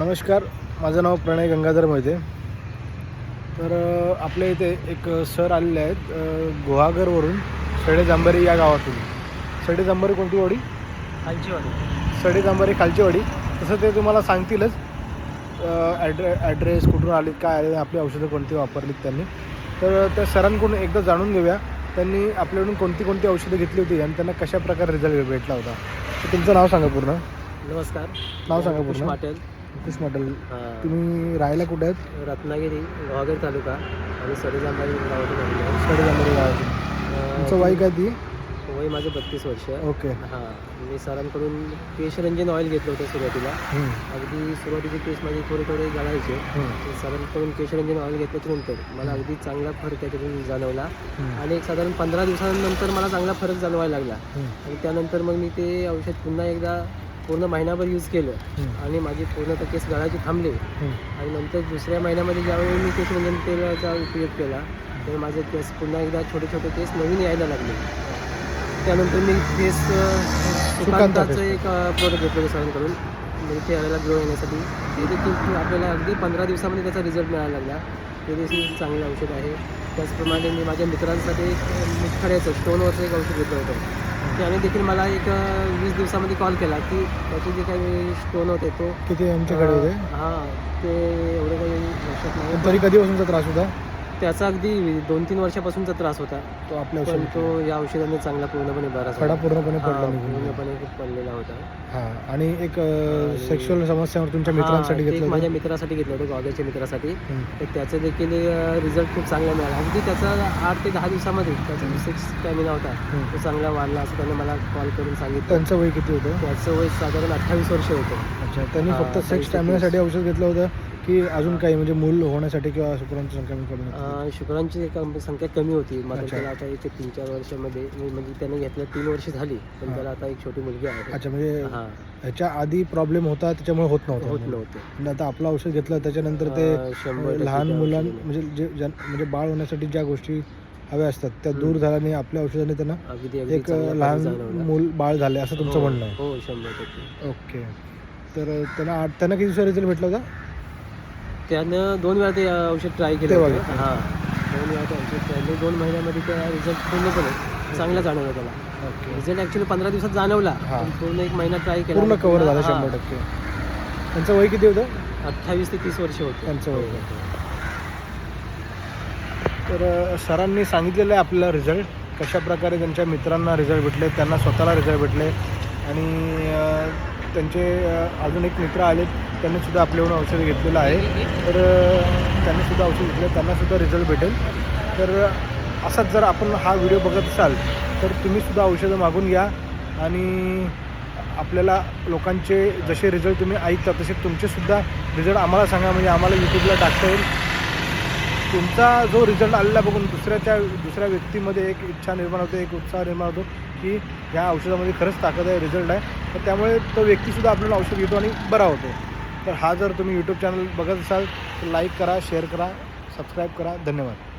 नमस्कार माझं नाव प्रणय गंगाधर मोहिते. तर आपल्या इथे एक सर आलेले आहेत गुहागरवरून सडे जांभरी या गावातून. सडे जांभरी कोणती वाडी? खालची वाली सडे जांभरी खालची वाडी. तसं ते तुम्हाला सांगतीलच. ॲड्रे ॲड्रेस कुठून आले काय आले आपली औषधं कोणती वापरलीत त्यांनी. तर त्या सरांकडून एकदा जाणून घेऊया. त्यांनी आपल्याकडून कोणती कोणती औषधं घेतली होती आणि त्यांना कशा प्रकारे रिझल्ट भेटला होता. तर तुमचं नाव सांगा पूर्ण. नमस्कार. नाव सांगा पूर्ण. पाटील. कुश मॉडेल तुम्ही राहायला कुठे आहेत? रत्नागिरी गुहागर तालुका आणि सडेजांबाई गावातून आलेलो आहे. सडे जांभरी गावातून. अं, तुमचं वय काय ती? वय माझं बत्तीस वर्ष. ओके. हां. मी सरांकडून केशरंजन ऑइल घेतलं होतं सुरुवातीला. हम्म, अगदी सुरुवातीचे केस माझे थोडे थोडे हम्म, ते सरांकडून केशरंजन ऑइल घेतल्याच्या नंतर मला अगदी चांगला फरक त्याच्यातून जाणवला. हम्म, आणि एक साधारण पंधरा दिवसानंतर मला चांगला फरक जाणवायला लागला. हम्म, आणि त्यानंतर मग मी ते औषध पुन्हा एकदा पूर्ण महिनाभर यूज केलं. आणि माझी पूर्ण तर केस गळायचे थांबले. आणि नंतर दुसऱ्या महिन्यामध्ये ज्यावेळी मी केसरंजन तेलाचा उपयोग केला तर माझे केस पुन्हा एकदा छोटे छोटे केस नवीन यायला लागले. त्यानंतर मी केस सुकांताचं एक प्रोडक्ट घेतलं सरांकडून म्हणजे चेहऱ्याला ग्लो येण्यासाठी. ते देखील आपल्याला अगदी पंधरा दिवसामध्ये त्याचा रिझल्ट मिळायला लागला. ते देखील चांगलं औषध आहे. त्याचप्रमाणे मी माझ्या मित्रांसाठी एक मुतखड्याचं स्टोनवरचं एक औषध घेतलं होतं. त्याने देखील मला एक वीस दिवसामध्ये कॉल केला की त्याचे जे काही स्टोन होते तो किती आमच्याकडे होते? हां ते एवढं काही लक्षात नाही. तरी कधीपासूनचा त्रास होता? त्याचा अगदी दोन तीन वर्षापासूनचा त्रास होता. तो आपल्या पण औषध तो या औषधाने चांगला पूर्णपणे बरा खडा पूर्णपणे हा, पडला निघून पूर्णपणे पडलेला होता. हा आणि एक सेक्शुअल समस्यावर तुमच्या हा, मित्रांसाठी घेतलं माझ्या मित्रासाठी घेतलं होतं गॉगलच्या मित्रासाठी. हम्म. तर त्याचं देखील रिझल्ट खूप चांगला मिळाला. अगदी त्याचा आठ ते दहा दिवसामध्ये त्याचा सिक्स स्टॅमिना होता. हम्म. तो चांगला वाढला असं त्याने मला कॉल करून सांगितलं. त्यांचं वय किती होतं? त्याचं वय साधारण अठ्ठावीस वर्ष होतं. अच्छा त्यांनी हा, फक्त सेक्स स्टॅमिनासाठी औषध घेतलं होतं? की अजून काही? म्हणजे मूल होण्यासाठी किंवा शुक्रांची संख्या कमी अं, शुक्रांची कम- संख्या कमी होती. मात्र अच्छा. त्याला आता एक तीन चार वर्षामध्ये म्हणजे त्याने घेतलं तीन वर्ष झाली. पण हा. त्याला आता एक छोटी मुलगी आहे. अच्छा म्हणजे हा. ह्याच्या आधी प्रॉब्लेम होता त्याच्यामुळे होत नव्हतं. होत नव्हतं. म्हणजे आता आपलं औषध घेतलं त्याच्यानंतर ते अं, शंभर टक्के लहान त्या मुलां औषधाने. म्हणजे जे ज्या- म्हणजे बाळ होण्यासाठी ज्या गोष्टी हव्या असतात त्या दूर झाल्याने आपल्या औषधाने त्यांना अगदी अगदी एक चांगला लहान. मूल बाळ झाले असं तुमचं हो, म्हणणं आहे. हो शंभर टक्के. ओके. तर त्यांना आठ त्यांना किती दिवसा रिझल्ट भेटला होता? त्यानं दोन वेळा ते औषध ट्राय केलं तेव्हा होतं. घेतलं. हा. दोन वेळा ते औषध ट्राय दोन महिन्यामध्ये त्या रिझल्ट पूर्णपणे चांगला जाणवला त्याला. ओके. रिझल्ट ॲक्च्युली पंधरा दिवसात जाणवला. हा. पण पूर्ण एक महिना ट्राय केला. पूर्ण कव्हर झालं हा, शंभर टक्के. त्यांचं वय किती होतं? अठ्ठावीस ते तीस वर्ष होते. त्यांचं वय. तर अ, सरांनी सांगितलेलं आहे आपल्याला रिझल्ट कशा प्रकारे त्यांच्या मित्रांना रिझल्ट भेटले त्यांना स्वतःला रिझल्ट भेटले आणि त्यांचे अजून एक मित्र आले त्यांनी सुद्धा आपल्याकडून औषध घेतलेलं आहे. तर त्यांनीसुद्धा त्यांनी सुद्धा औषध घेतलं त्यांना सुद्धा रिझल्ट भेटेल. तर असाच जर आपण हा व्हिडिओ बघत असाल तर तुम्ही सुद्धा औषधं मागून घ्या. आणि आपल्याला लोकांचे जसे रिझल्ट तुम्ही ऐकता तसे तुमचेसुद्धा रिझल्ट आम्हाला सांगा. म्हणजे आम्हाला यूट्यूबला टाकता येईल. तुमचा जो रिझल्ट आलेला बघून दुसऱ्याच्या दुसऱ्या व्यक्तीमध्ये एक इच्छा निर्माण होते एक उत्साह निर्माण होतो. की ह्या औषधामध्ये खरंच ताकद आहे रिझल्ट आहे. तर त्यामुळे तो व्यक्तीसुद्धा आपल्याला औषध घेतो आणि बरा होतो. तर हा जर तुम्ही यूट्यूब चॅनल बघत असाल तर लाईक करा शेअर करा सबस्क्राईब करा. धन्यवाद.